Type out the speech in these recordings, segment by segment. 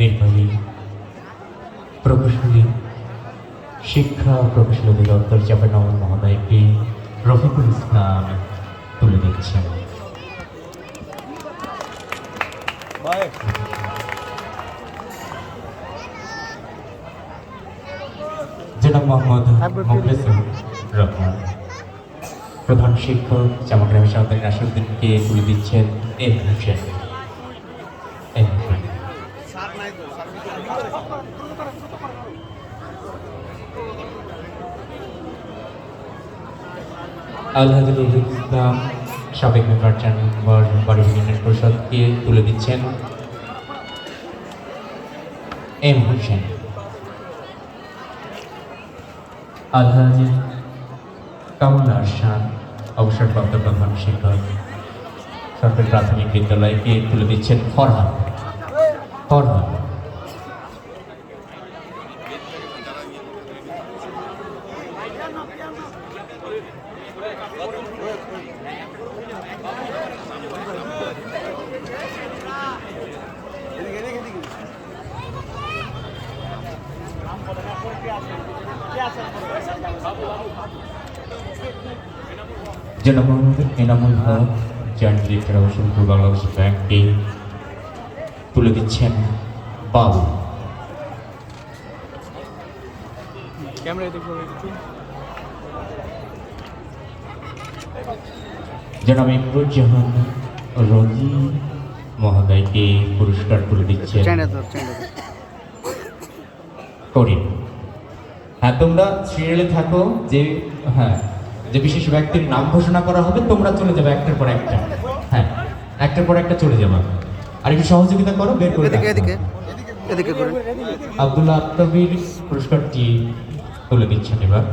নির্বাহী প্রকৌশলী, শিক্ষা প্রকৌশলী অধিদপ্তর চাপানগর মহোদয়কে রফিকুল ইসলাম তুলে দিচ্ছেন জনাব মোহাম্মদ রহমান, প্রধান শিক্ষক জামাগ্রামী সরকারি নাসিরুদ্দিনকে তুলে দিচ্ছেন এম হোসেন আলহাদুল ইসলাম, সাবেক মেম্বার নম্বর বাড়ি ইউনিয়ন পরিষদকে তুলে দিচ্ছেন এম হোসেন। আলহাজ কামুল আরশান অবসরপ্রাপ্ত প্রধান শিক্ষক, সরকারি প্রাথমিক বিদ্যালয়কে তুলে দিচ্ছেন ফরহাদ। ফরহাদ। জনাব মোহাম্মদ এনামুল হক জয়েন্ট ডিরেক্টর অবসরপুর বাংলাদেশ ব্যাংকে তুলে দিচ্ছেন বাবু। জনাব ইমরুজ্জামান রজি মহোদয়কে পুরস্কার তুলে দিচ্ছেন করিম। হ্যাঁ তোমরা সিরিয়ালে থাকো যে হ্যাঁ যে বিশেষ ব্যক্তির নাম ঘোষণা করা হবে তোমরা চলে যাবে একটার পর একটা। হ্যাঁ একটার পর একটা চলে যাবে। আর একটু সহযোগিতা করো বের করে এদিকে। এদিকে এদিকে করে। আব্দুল্লাহ আত্তাবির পুরস্কারটি তুলে দিচ্ছেন এবার।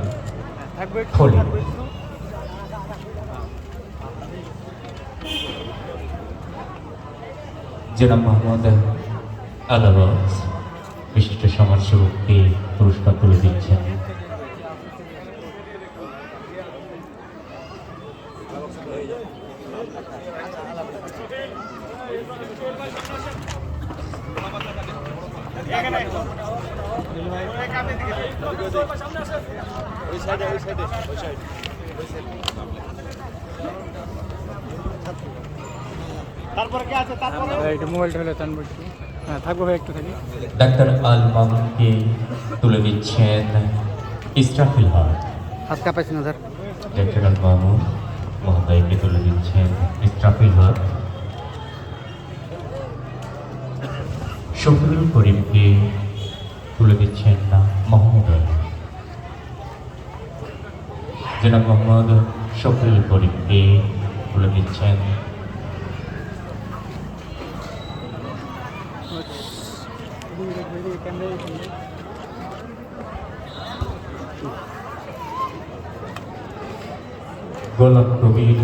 খোলে। জনাব মোহাম্মদ আলাবাদ বিশিষ্ট সমাজসেবককে পুরস্কার তুলে দিচ্ছেন। একটু মোবাইলটা হলে টানবো একটু হ্যাঁ থাকব ভাই একটু থাকি ডাক্তার আল মামুনকে তুলে দিচ্ছেন ইসরাফিল হক হাত স্যার। মহোদয়কে তুলে দিচ্ছেন ইসরাফিল হক শফিউল করিমকে তুলে দিচ্ছেন না মোহাম্মদ আলী জনাব মোহাম্মদ শফিউল করিমকে তুলে দিচ্ছেন গোলাপ কবির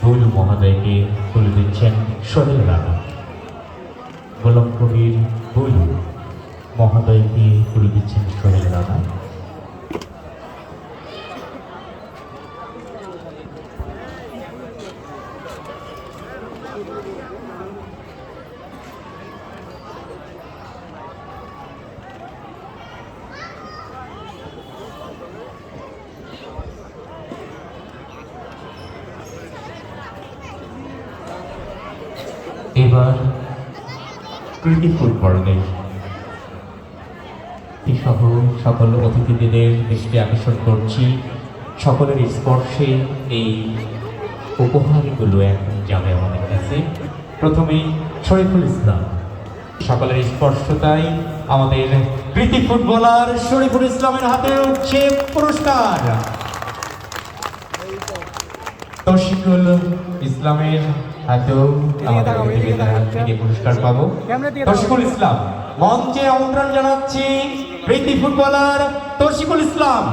ভুল মহোদয়কে তুলে দিচ্ছেন সোহেল রানা। গোলাম কবির ভুল মহোদয়কে তুলে দিচ্ছেন সোহেল রানা। এবার কৃতি ফুটবলের সহ সকল অতিথিদের দৃষ্টি আকর্ষণ করছি। সকলের স্পর্শে এই উপহারগুলো এখন যাবে আমাদের কাছে। প্রথমেই শরীফুল ইসলাম। সকলের স্পর্শতাই আমাদের কৃতি ফুটবলার শরীফুল ইসলামের হাতে উঠছে পুরস্কার। তশিকুল ইসলামের হাতেও আমাদের হাত থেকে পুরস্কার পাবো। তশিকুল ইসলাম মঞ্চে আমন্ত্রণ জানাচ্ছি প্রীতি ফুটবলার তশিকুল ইসলাম।